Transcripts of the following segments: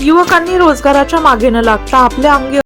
युवकांनी रोजगाराच्या मागे न लागता आपल्या अंगी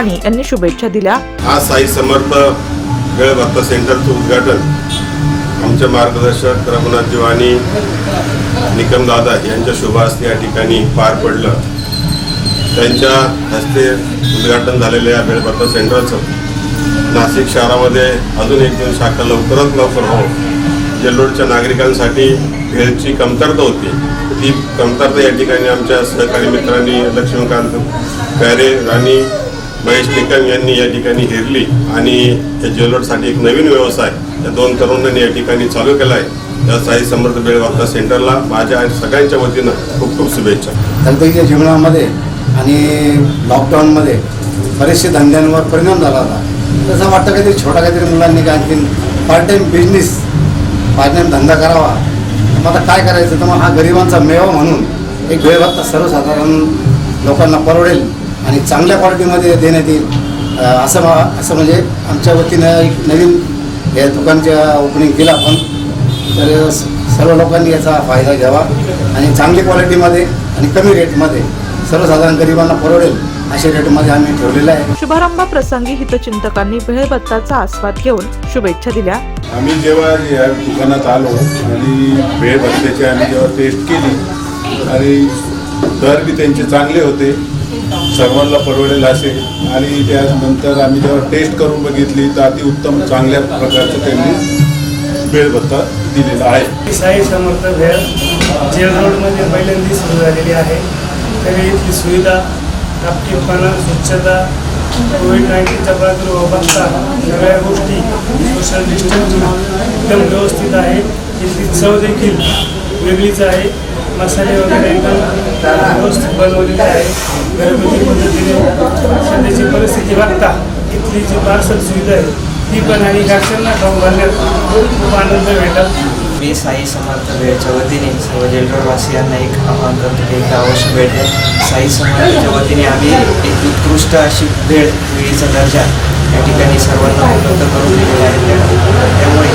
यांनी शुभेच्छा दिल्या. आज साई समर्थ वेळ भत्ता सेंटरचं उद्घाटन आमचे मार्गदर्शक रघुनाथ जीवानी निकम दादा यांच्या शुभास या ठिकाणी पार पडलं. त्यांच्या हस्ते उद्घाटन झालेल्या या बेळभत्ता सेंटरचं. नाशिक शहरामध्ये अजून एक दोन शाखा लवकरात लवकर हो. जल्लोडच्या नागरिकांसाठी भेळची कमतरता होती. ती कमतरता या ठिकाणी आमच्या सहकारी मित्रांनी लक्ष्मीकांत प्यारे राणी महेश निकम यांनी या ठिकाणी हेरली आणि या ज्वेलरसाठी एक नवीन व्यवसाय या दोन तरुणांनी या ठिकाणी चालू केला आहे त्या साई समर्थ बेळवार्ता सेंटरला माझ्या आणि सगळ्यांच्या वतीनं खूप खूप शुभेच्छा. दलितांच्या जीवनामध्ये आणि लॉकडाऊनमध्ये बरेचसे धंद्यांवर परिणाम झाला होता. तसं वाटतं काहीतरी छोटा काहीतरी मुलांनी काय आणखीन part time business part time धंदा करावा. मग आता काय करायचं? तर मग हा गरिबांचा मेवा म्हणून एक वेळभत्ता सर्वसाधारण लोकांना परवडेल. आणि चांगल्या क्वालिटीमध्ये देण्यात येईल. असं मा- असं म्हणजे आमच्या वतीनं एक नवीन या दुकानच्या ओपनिंग केलं आपण. तर सर्व लोकांनी याचा फायदा घ्यावा आणि चांगली क्वालिटीमध्ये आणि कमी रेटमध्ये सर्वसाधारण गरिबांना परवडेल अशा रेटमध्ये आम्ही ठेवलेलं आहे. शुभारंभ प्रसंगी हितचिंतकांनी भेळबत्ताचा आस्वाद घेऊन शुभेच्छा दिल्या. आम्ही जेव्हा या दुकानात आलो आणि भेळ भत्त्याची आम्ही जेव्हा टेस्ट केली आणि दर बी त्यांचे चांगले होते सर्वांना परवडेल असेल आणि त्यानंतर आम्ही जेव्हा टेस्ट करून बघितली तर अतिउत्तम चांगल्या प्रकारचं त्यांनी भेळ दिलेला आहे. साई समर्थ भेळ जेल रोडमध्ये पहिल्यांदा सुरू झालेली आहे. तरी इथली सुविधा टापटीपणा स्वच्छता कोविड नाईन्टीनचा प्रादुर्भाव बघता सगळ्या गोष्टी सोशल डिस्टन्सिंग एकदम व्यवस्थित आहे. इथली चव देखील वेगळीच आहे. मसाले वगैरे एकदम व्यवस्थित बनवलेले आहे. घरगुती पद्धतीने सध्याची परिस्थिती बघता इथली जी पार्सल सुविधा आहे ती पण आणि घरच्यांना खाऊन घालण्यात खूप आनंद भेटत मी साई समर्थ वेळच्या वतीने सर्व जेलरोडवासियांना एक आवाहन करतो की एकदा अवश्य भेट द्या. साई समर्थच्या वतीने आम्ही एक उत्कृष्ट अशी भेळ वेळीचा दर्जा या ठिकाणी सर्वांना उपलब्ध करून दिलेला आहे त्यामुळे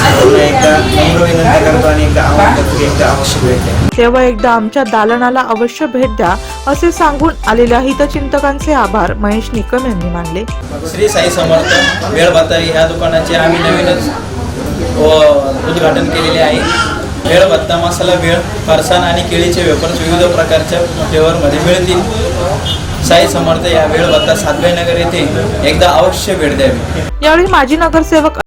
सर्वांना एकदा नम्र विनंती करतो आणि एकदा आवाहन करतो की एकदा अवश्य भेट द्या. तेव्हा एकदा आमच्या दालनाला अवश्य भेट द्या असे सांगून आलेल्या हितचिंतकांचे आभार. महेश निकम यांनी मानले. श्री साई समर्थ वेळ ह्या दुकानाचे आम्ही नवीनच उद्घाटन केलेले आहे. वेळ भत्ता मसाला वेळ फरसाण आणि केळीचे वेफर्स विविध प्रकारच्या फ्लेवरमध्ये मिळतील. साई समर्थ या वेळ बघता सातबाई नगर येथे एकदा अवश्य भेट द्यावी. यावेळी माजी नगरसेवक